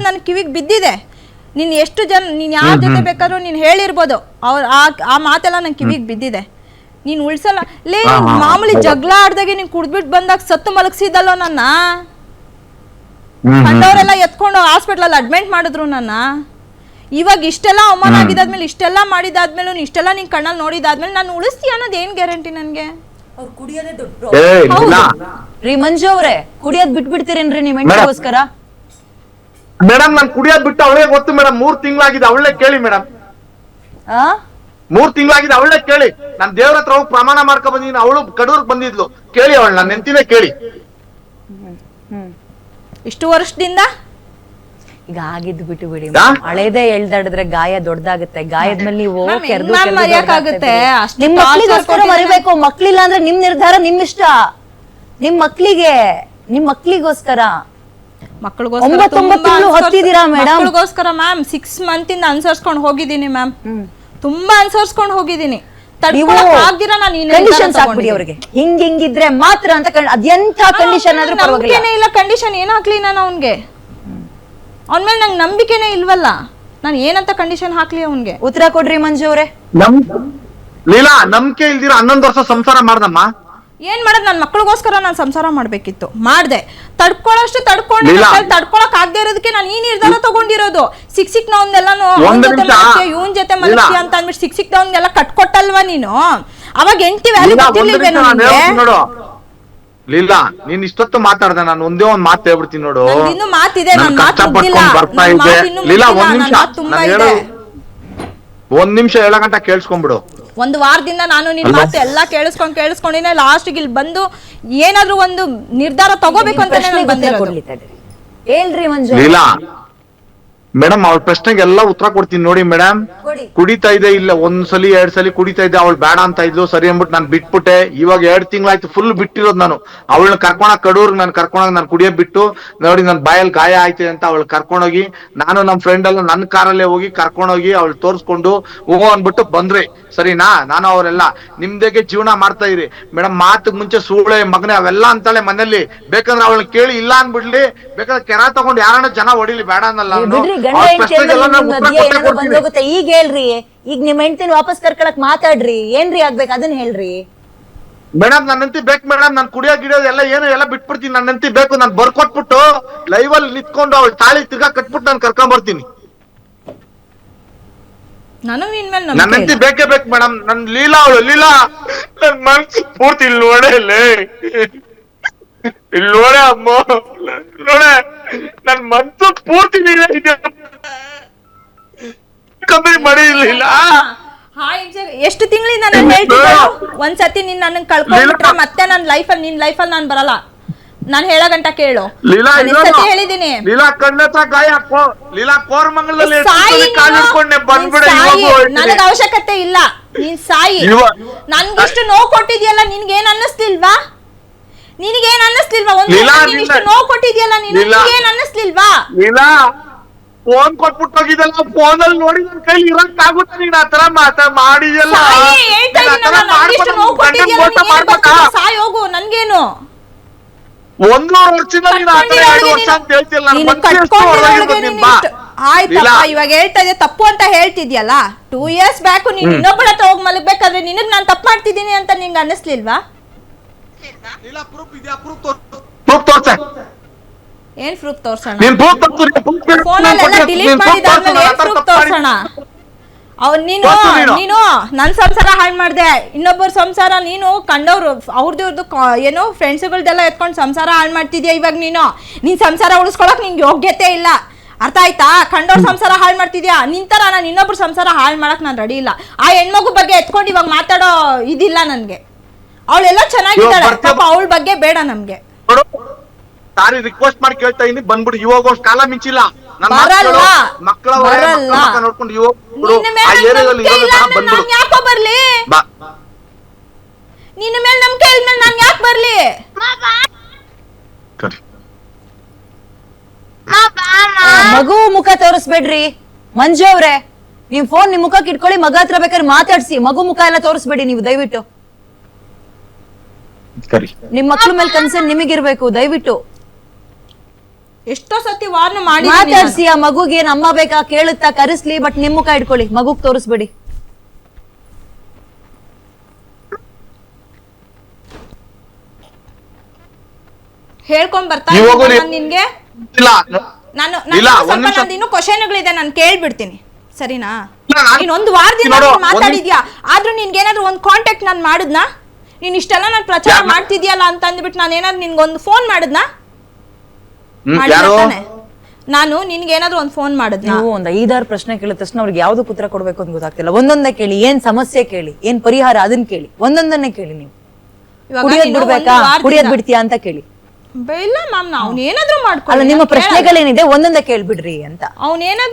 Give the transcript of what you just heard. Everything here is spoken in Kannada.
ಮಾತಾಡಿರೋದು ನನ್ನ ಕಿವಿಗೆ ಬಿದ್ದಿದೆ. ನೀನು ಎಷ್ಟು ಜನ ನೀನು ಯಾರ ಜೊತೆ ಬೇಕಾದ್ರೂ ನೀನು ಹೇಳಿರ್ಬೋದು. ಅವ್ರು ಆ ಆ ಮಾತೆಲ್ಲ ನನ್ನ ಕಿವಿಗೆ ಬಿದ್ದಿದೆ. ನೀನು ಉಳ್ಸಲ್ಲ. ಲೇ ಮಾಮೂಲಿ. ಜಗಳ ಆಡ್ದಾಗೆ ನೀನು ಕುಡ್ದ್ಬಿಟ್ಟು ಬಂದಾಗ ಸತ್ತು ಮಲಗಿಸಿದಲ್ಲೋ ನನ್ನ. ಕಂಡವರೆಲ್ಲ ಎತ್ಕೊಂಡು ಹಾಸ್ಪಿಟ್ಲಲ್ಲಿ ಅಡ್ಮಿಟ್ ಮಾಡಿದ್ರು ನನ್ನ. ಇವಾಗ ಇಷ್ಟೆಲ್ಲ ಅವಮಾನ ಆಗಿದಾದ್ಮೇಲೆ ಇಷ್ಟೆಲ್ಲ ಮಾಡಿದಾದ್ಮೇಲೆ ಇಷ್ಟೆಲ್ಲ ನಿನ್ ಕಣ್ಣಲ್ಲಿ ನೋಡಿದಾದ್ಮೇಲೆ ನಾನು ಉಳಿಸ್ತೀಯ ಅನ್ನೋದು ಏನ್ ಗ್ಯಾರಂಟಿ ನನ್ಗೆ? ಅವ್ರು ಕುಡಿಯೋದೇ ದೊಡ್ಡ ಏ ಇಲ್ಲ. ರೀ ಮಂಜು ಅವ್ರೆ ಕುಡಿಯೋದ್ ಬಿಟ್ಬಿಡ್ತೀರೇನ್ರಿ ನಿಮ್ ಹೆಂಡತಿಗೋಸ್ಕರ ಮೇಡಮ್ ನಾನು ಕುಡಿಯೋದ್ ಬಿಟ್ಟು ಅವಳೇ ಗೊತ್ತು ಮೇಡಮ್ ಮೂರ್ ತಿಂಗಳಾಗಿದೆ ಅವಳೇ ಕೇಳಿ ಮೇಡಮ್. ಆ? ಮೂರ್ ತಿಂಗಳಾಗಿದೆ ಅವಳೇ ಕೇಳಿ. ನಾನ್ ದೇವ್ರ ಹತ್ರ ಹೋಗಿ ಪ್ರಮಾಣ ಮಾಡ್ಕೊ ಬಂದಿದ್ದೀನಿ ಅವಳು ಕಡೂರ್ ಬಂದಿದ್ಲು. ಕೇಳಿ ಅವಳು ನನ್ನ ನೆಂತಿನೇ ಕೇಳಿ. ಇಷ್ಟು ವರ್ಷದಿಂದ? ಈಗ ಆಗಿದ್ದು ಬಿಟ್ಟು ಬಿಡಿ ಯಾ? ಹಳೇದೇ ಎಳ್ದಾಡಿದ್ರೆ ಗಾಯ ದೊಡ್ಡದಾಗುತ್ತೆ. ಗಾಯದ್ಮೇಲೆ ನೀವು ಮ್ಯಾಮ್, ಕೆರ್ದು ಹೆಂಗ್ ಮ್ಯಾಮ್ ಕೆರ್ದು ಮರೆಯಕ್ಕಾಗುತ್ತೆ? ದೊಡ್ಡದಾಗ್ತಾ ಅಷ್ಟು ನಿಮ್ torture ಮಕ್ಳಿಗೋಸ್ಕರ ಕೊಟ್ಟಿದ್ದೀರ. ಮರಿಬೇಕು. ಮಕ್ಳಿಲ್ಲ ಅಂದ್ರೆ ನಿಮ್ ನಿರ್ಧಾರ ನಿಮ್ ಇಷ್ಟ ನಿಮ್ ಮಕ್ಳಿಗೆ ನಿಮ್ ಮಕ್ಳಿಗೋಸ್ಕರ. ಮಕ್ಕಳಿಗೋಸ್ಕರ ಮ್ಯಾಮ್ ಸಿಕ್ಸ್ ಮಂತ್ ಇಂದ ಅನ್ಸರ್ಸ್ಕೊಂಡು ಹೋಗಿದ್ದೀನಿ ಮ್ಯಾಮ್ ತುಂಬಾ ಅನ್ಸರ್ಸ್ಕೊಂಡು ಹೋಗಿದ್ದೀನಿ. ನೀವು ತಡ್ಕೊಳಕ್ ನಾನು ಈ ಕಂಡೀಷನ್ಸ್ ಹಾಕ್ಬಿಡಿ ತಗೊಂಡಿದ್ದೀನಿ. ಅವ್ರಿಗೆ. ಹಿಂಗ್ ಹಿಂಗಿದ್ರೆ ಮಾತ್ರ ಅಂತ ಅದೆಂಥ ಕಂಡೀಷನ್ ಆದ್ರೂ ಪರವಾಗಿಲ್ಲ. ನಂಬಿಕೆನೇ ಇಲ್ಲ ಕಂಡೀಷನ್ ಏನ್ ಹಾಕ್ಲಿ ನಾನು ಅವನ್ಗೆ? ಅವನ ಮೇಲೆ ನಂಗೆ ನಂಬಿಕೆನೇ ಇಲ್ವಲ್ಲ? ನಾನು ಏನಂತ ಕಂಡೀಷನ್ ಹಾಕ್ಲಿ ಅವನ್ಗೆ? ಉತ್ತರ ಕೊಡ್ರಿ ಮಂಜು ಅವ್ರೆ. ಲೀಲಾ ನಂಬಿಕೆ ಇಲ್ದಿರ ಹನ್ನೊಂದು ವರ್ಷ ಸಂಸಾರ ಮಾಡ್ದಮ್ಮ. ಏನ್ ಮಾಡೋದು? ನನ್ನ ಮಕ್ಕಳಿಗೋಸ್ಕರ ನಾನು ಸಂಸಾರ ಮಾಡ್ಬೇಕಿತ್ತು. ಮಾಡ್ದೆ. ತಡ್ಕೊಳ್ಳೋಷ್ಟು ತಡ್ಕೊಂಡು. ತಡ್ಕೊಳಕ್ ಆಗದೆ ಇರೋದಕ್ಕೆ ನಾನು ಈ ನಿರ್ಧಾರ ತಗೊಂಡಿರೋದು. ಸಿಕ್ ಸಿಕ್ ನಾವೆಲ್ಲಾನು ಒಂದ್ ಅವನ ಜೊತೆ ನಿಮಿಷ. ಮಲಗ್ತೀಯ ಇವನ್ ಜೊತೆ ಮಲಗ್ತೀಯ ಅಂತ ಅಂದ್ಬಿಟ್ಟು ಸಿಕ್ ಸಿಕ್ ನಾವೆಲ್ಲ ಕಟ್ಕೊಟ್ಟಲ್ವಾ ನೀನು? ಅವಾಗ ಎಂಟಿ ವ್ಯಾಲ್ಯೂ ಗೊತ್ತಿರ್ಲಿಲ್ವೇನೋ ಲೀಲಾ ನೀನ್ ಇಷ್ಟೊತ್ತು ಮಾತಾಡ್ದೆ ನಾನು ಒಂದೇ ಒಂದ್ ಮಾತು ಹೇಳ್ಬಿಡ್ತೀನಿ ನೋಡು. ಇನ್ನು ಮಾತಿದೆ, ಮಾತು. ಬರ್ತಾ ಲೀಲಾ ಒಂದ್ ನಿಮಿಷ. ಒಂದ್ ನಿಮಿಷ ಕೇಳಿಸ್ಕೊಂಡ್ಬಿಡು. ಒಂದು ವಾರದಿಂದ ನಾನು ನಿನ್ ಮಾತು ಎಲ್ಲ ಕೇಳಿಸ್ಕೊಂಡ್ ಕೇಳಿಸ್ಕೊಂಡಿನೇ ಲಾಸ್ಟ್ಗೆ ಇಲ್ಲಿ ಬಂದು ಏನಾದ್ರೂ ಒಂದು ನಿರ್ಧಾರ ತಗೋಬೇಕು ಅಂತ ಬಂದಿರೋದು. ಹೇಳ್ರಿ ಮಂಜು? ಮೇಡಮ್ ಅವಳ ಪ್ರಶ್ನೆಗೆ ಎಲ್ಲ ಉತ್ತರ ಕೊಡ್ತೀನಿ ನೋಡಿ ಮೇಡಮ್. ಕುಡಿತಾ ಇದೆ ಇಲ್ಲ ಒಂದ್ಸಲಿ ಎರಡ್ ಸಲಿ ಕುಡಿತಾ ಇದೆ ಅವಳು ಬೇಡ ಅಂತ ಇದ್ಲು ಸರಿ ಅಂದ್ಬಿಟ್ಟು ನಾನು ಬಿಟ್ಬಿಟ್ಟೆ. ಇವಾಗ ಎರಡ್ ತಿಂಗಳಾಯ್ತು ಫುಲ್ ಬಿಟ್ಟಿರೋದು ನಾನು. ಅವಳನ್ನ ಕರ್ಕೊಂಡ ಕಡೂರ್ ನಾನು ಕರ್ಕೊಂಡೋಗಿ ನಾನು ಕುಡಿಯೋ ಬಿಟ್ಟು ನೋಡಿ ನನ್ ಬಾಯಲ್ಲಿ ಗಾಯ ಆಯ್ತು ಅಂತ ಅವಳು ಕರ್ಕೊಂಡೋಗಿ ನಾನು ನಮ್ ಫ್ರೆಂಡ್ ಎಲ್ಲ ನನ್ನ ಕಾರಲ್ಲೇ ಹೋಗಿ ಕರ್ಕೊಂಡೋಗಿ ಅವಳು ತೋರ್ಸ್ಕೊಂಡು ಹೋಗೋ ಅಂದ್ಬಿಟ್ಟು ಬಂದ್ರಿ. ಸರಿನಾ? ನಾನು ಅವರೆಲ್ಲ ನಿಮ್ದೇಗೆ ಜೀವನ ಮಾಡ್ತಾ ಇರಿ. ಮೇಡಮ್ ಮಾತು ಮುಂಚೆ ಸೂಳೆ ಮಗನೇ ಅವೆಲ್ಲ ಅಂತಾಳೆ ಮನೇಲಿ ಬೇಕಂದ್ರೆ ಅವಳನ್ನ ಕೇಳಿ ಇಲ್ಲ ಅನ್ಬಿಡ್ಲಿ ಬೇಕಾದ್ರೆ ಕೆರ ತಗೊಂಡು ಯಾರನ್ನ ಜನ ಹೊಡಿಲಿ ಬೇಡ ಅನ್ನಲ್ಲ ಗಂಡ ಹೋಗುತ್ತೆ ಹೆಂಡತಿ ನಾನು ಉತ್ತರ ಕೊಡ್ತೀನಿ. ಬಂದೋಗುತ್ತೆ. ಈಗ ಹೇಳ್ರಿ. ಈಗ ನಿಮ್ ಹೆಂಡತಿನ ವಾಪಸ್ ಕರ್ಕೊಳಕ್ ಮಾತಾಡ್ರಿ. ಏನ್ರಿ ಆಗ್ಬೇಕು? ಅದನ್ನ ಹೇಳ್ರಿ. ಮೇಡಮ್ ನನ್ನಂತಿ ಬೇಕು ಮೇಡಮ್. ನಾನು ಕುಡಿಯೋ ಗಿಡಿಯೋದು ಎಲ್ಲ ಏನು ಎಲ್ಲ ಬಿಟ್ಬಿಡ್ತೀನಿ. ನನ್ನಂತಿ ಬೇಕು ನಾನು ಬರ್ಕೊಟ್ಬಿಟ್ಟು ಲೈವ್ ಅಲ್ಲಿ ನಿಂತ್ಕೊಂಡು ಅವಳು ತಾಳಿ ತಿರ್ಗಾ ಕಟ್ಬಿಟ್ಟು ನಾನು ಕರ್ಕೊಂಡ್ ಬರ್ತೀನಿ. ನನ್ನಂತಿ ಬೇಕೇ ಬೇಕು ಮೇಡಮ್. ನನ್ ಲೀಲಾ ಅವಳು ಲೀಲಾ. ನನ್ ಮನ್ಸು ಪೂರ್ತಿ ಇಲ್ಲಿ ನೋಡೇ ಇಲ್ಲಿ. ಇಲ್ಲಿ ನೋಡೆ ಅಮ್ಮ. ನೋಡೆ ನನ್ ಮನ್ಸು ಪೂರ್ತಿ ಮಾಡಿ ಇಲ್ಲ ಎಷ್ಟು ತಿಂಗಳಿಂದ ನಾನು ಹೇಳ್ತಿದ್ದೆ ಒಂದ್ಸತಿ ನೀನ್ ನನ್ನ ಕಳ್ಕೊಂಡ್ಬಿಟ್ರೆ ಮತ್ತೆ ನನ್ನ ಲೈಫಲ್ಲಿ ನಿನ್ ಅಲ್ಲಿ ನಾನು ಬರಲ್ಲ. ನಾನು ಹೇಳೋ ಗಂಟ ಕೇಳು. ಸತಿ ಹೇಳಿದೀನಿ. ಲೀಲಾ ಕಣ್ಣತ್ರ ಗಾಯ ಕೋ- ಲೀಲಾ ಕೋರ್ ಎಷ್ಟು ಸಾಯಿ ಸಲ ಕಾಲ್ ನೀನು. ಹಿಡ್ಕೊಂಡೆ ಬಂದ್ಬಿಡ ನೀನ್ ನನಗ್ ಅವಶ್ಯಕತೆ ಇಲ್ಲ. ನೀನ್ ಸಾಯಿ. ನನ್ಗಿಷ್ಟು ನೋವು ಕೊಟ್ಟಿದ್ಯಲ್ಲ ನಿನ್ಗೇನ್ ಅನ್ನಿಸ್ತಿಲ್ವಾ? ನಿನಗೇನ್ ಅನ್ನಿಸ್ಲಿಲ್ವಾ ಒಂದ್ ಲೀಲಾ, ನೀನ್ ಇಷ್ಟು ನಿನ್ನ- ನೋವು ಕೊಟ್ಟಿದ್ಯಲ್ಲ ನೀನು ಲೀಲಾ. ಅನ್ನಿಸ್ಲಿಲ್ವಾ ಲೀಲಾ ಫೋನ್ ಕೊಟ್ಬಿಟ್ಟು ಹೋಗಿದ್ದಲ್ಲ ಫೋನ್ ಅಲ್ಲಿ ನೋಡಿ ನನ್ ಕೈಲಿ ಇರಕ್ ಆಗುತ್ತೆ ನೀನ್ ಆತರ ಮಾತ ಸಾಯಿ, ಹೋಗು ನನ್ಗೇನು? ಒಂದೂವರೆ ವರ್ಷದಿಂದ ನೀನ್ ಆತರ ಎರಡು ವರ್ಷ ಅಂತ ಹೇಳ್ತಿಲ್ಲ ಆಯ್ತಪ್ಪ ಇವಾಗ ಹೇಳ್ತಾ ಇದೆ ತಪ್ಪು ಅಂತ ಹೇಳ್ತಿದ್ಯಲ್ಲ? ಟೂ ಇಯರ್ಸ್ ಬ್ಯಾಕ್ ನೀನ್ ಇನ್ನೊಬ್ಬಳ ಹತ್ರ ಹೋಗಿ ಮಲಗ್ಬೇಕಾದ್ರೆ ನಿನಗ್ ನಾನ್ ತಪ್ಪು ಮಾಡ್ತಿದ್ದೀನಿ ಅಂತ ನಿಂಗೆ ಅನ್ನಿಸ್ಲಿಲ್ವಾ ತೋರ್ಸು. ತೋರ್ಸೆ. ಏನ್ ಪ್ರೂಫ್ ತೋರ್ಸೋಣ? ನೀನ್ ತೋರ್ಸು, ನೀನ್ proof ಬೇಕು, ಫೋನ್ ನೀನ್ ಡಿಲೀಟ್ ನೀನ್ proof ಏನ್ ಪ್ರೂಫ್ ತಪ್ಪು ಮಾಡಿ- ತೋರ್ಸೋಣ? ಅವ್ನ್ ನೀನು ನೀನು. ನೀನು ನನ್ ಸಂಸಾರ ಹಾಳು ಮಾಡ್ದೆ. ಇನ್ನೊಬ್ಬರ ಸಂಸಾರ ನೀನು ಕಂಡವ್ರು ಅವ್ರದ್ದು ಇವ್ರದ್ದು ಏನು ಫ್ರೆಂಡ್ಸ್ಗಳ್ದೆಲ್ಲ ಎತ್ಕೊಂಡು ಸಂಸಾರ ಹಾಳು ಮಾಡ್ತಿದ್ಯಾ ಇವಾಗ ನೀನು? ನಿನ್ ಸಂಸಾರ ಉಳಿಸ್ಕೊಳಕ್ ನಿಂಗೆ ಯೋಗ್ಯತೆ ಇಲ್ಲ. ಅರ್ಥ ಆಯ್ತಾ? ಕಂಡವ್ರ ಸಂಸಾರ ಹಾಳು ಮಾಡ್ತಿದ್ಯಾ? ನಿಂತರ ನಾನು ಇನ್ನೊಬ್ರು ಸಂಸಾರ ಹಾಳು ಮಾಡಕ್ ನಾನು ರೆಡಿ ಇಲ್ಲ. ಆ ಹೆಣ್ಮಗು ಬಗ್ಗೆ ಎತ್ಕೊಂಡು ಇವಾಗ ಮಾತಾಡೋ ಇದಿಲ್ಲ ನನ್ಗೆ. ಅವಳೆಲ್ಲ ಚೆನ್ನಾಗಿದ್ದಾಳೆ. ಪಾಪ ಅವಳ ಬಗ್ಗೆ ಬೇಡ ನಮ್ಗೆ. ನೋಡು, ಸಾರಿ ರಿಕ್ವೆಸ್ಟ್ ಮಾಡಿ ಕೇಳ್ತಾ ಇದೀನಿ ಬಂದ್ಬಿಡು. ಇವಾಗ ಅಷ್ಟು ಕಾಲ ಮಿಂಚಿಲ್ಲ. ನನ್ನ ಬರಲ್ಲ. ಮಕ್ಕಳ ಬರಲ್ಲ. ನೋಡ್ಕೊಂಡು ಇವಾಗ ಬಿಡು. ನಿನ್ನ ಆ ಮೇಲೆ ಏರಿಯಾದಲ್ಲಿ ನಂಬಿಕೆ ಇಲ್ಲ ಜನ ಅಂದ್ರೆ ಬಂದ್ಬಿಡು. ನಾನ್ ಯಾಕೋ ಬರ್ಲಿ? ಬಾ. ನಿನ್ನ ಮೇಲೆ ನಂಬಿಕೆ ಇಲ್ಮೇಲೆ ನಾನು ಯಾಕೆ ಬರ್ಲಿ? ಸರಿ. ಮಗು ಮುಖ ತೋರಿಸ್ಬೇಡ್ರಿ. ಮಂಜು ಅವ್ರೆ ನಿಮ್ ಫೋನ್ ನಿಮ್ ಮುಖಕ್ಕೆ ಇಟ್ಕೊಳ್ಳಿ ಮಗ ಹತ್ರ ಬೇಕಾದ್ರೆ ಮಾತಾಡ್ಸಿ. ಮಗು ಮುಖ ಎಲ್ಲ ತೋರಿಸ್ಬೇಡಿ ನೀವು ದಯವಿಟ್ಟು. ಸರಿ ನಿಮ್ ಮಕ್ಳ ಮೇಲೆ ಕನ್ಸರ್ನ್ ನಿಮಗಿರ್ಬೇಕು ದಯವಿಟ್ಟು. ಎಷ್ಟೋ ಸತಿ ವಾರ್ನ್ ಮಾಡಿ ಮಾತಾಡ್ಸಿ ಆ ಮಗುಗೆ ಏನ್ ಅಮ್ಮ ಬೇಕಾ ಕೇಳುತ್ತಾ ಕರೆಸ್ಲಿ ಬಟ್ ನಿಮ್ ಮುಖ ಇಟ್ಕೊಳ್ಳಿ ಮಗುಗ್ ತೋರಿಸ್ಬೇಡಿ. ಹೇಳ್ಕೊಂಡ್ ಬರ್ತಾ ನೀವ್ ನಾನು ನಿನ್ಗೆ. ಇಲ್ಲ. ನಾನು ಇಲ್ಲ, ನಾನು ಒಂದ್ ನಿಮಿಷ. ಇನ್ನೂ ಕ್ವಶನ್ಗಳಿದೆ ನಾನು ಕೇಳ್ಬಿಡ್ತೀನಿ. ಸರಿನಾ? ಇಲ್ಲ, ಒಂದ್ ನೀನ್ ಒಂದು ವಾರದಿಂದ ನೋಡು, ನೀನ್ ಒಂದ್ ಮಾತಾಡಿದ್ಯಾ? ಆದ್ರೂ ನಿನ್ಗೆ ಏನಾದ್ರು ಒಂದ್ ಕಾಂಟ್ಯಾಕ್ಟ್ ನಾನು ಮಾಡಿದ್ನಾ? ನೀನ್ ಇಷ್ಟೆಲ್ಲ ನಾನು ಪ್ರಚಾರ? ಮಾಡ್ತಿದ್ಯಲ್ಲ ಅಂತ ಅಂದ್ಬಿಟ್ಟು ನಾನು ಏನಾದ್ರು ನಿನ್ಗೊಂದು ಫೋನ್ ಮಾಡಿದ್ನಾ? ನಾನು ನಿನ್ಗೆ ಏನಾದ್ರು ಒಂದ್ ಫೋನ್ ಮಾಡಿದ್ ನೀವು ಒಂದ್ ಐದಾರು ಪ್ರಶ್ನೆ ಕೇಳಿದ ತಕ್ಷಣ ಅವ್ರಿಗೆ ಯಾವ್ದು ಉತ್ತರ ಕೊಡ್ಬೇಕು ಅಂತ ಗೊತ್ತಾಗ್ತಿಲ್ಲ. ಒಂದೊಂದೇ ಕೇಳಿ ಏನ್ ಸಮಸ್ಯೆ ಕೇಳಿ ಏನ್ ಪರಿಹಾರ ಅದನ್ನ ಕೇಳಿ. ಒಂದೊಂದನ್ನೇ ಕೇಳಿ ನೀವು. ಕುಡಿಯೋದ್ ನೀನು ಬಿಡ್ಬೇಕಾ? ಕುಡಿಯೋದ್ ಬಿಡ್ತೀಯಾ ಅಂತ ಕೇಳಿ. ಇಲ್ಲ ಮ್ಯಾಮ್ ನಾವು ಏನಾದ್ರೂ ಅಲ್ಲ ಮಾಡ್ಕೊಳ್ಳಿ ನಿಮ್ಮ ಪ್ರಶ್ನೆಗಳೇನಿದೆ ಒಂದೊಂದೇ ಕೇಳ್ಬಿಡ್ರಿ ಅಂತ. ಅವ್ನೇನಾದ್ರೂ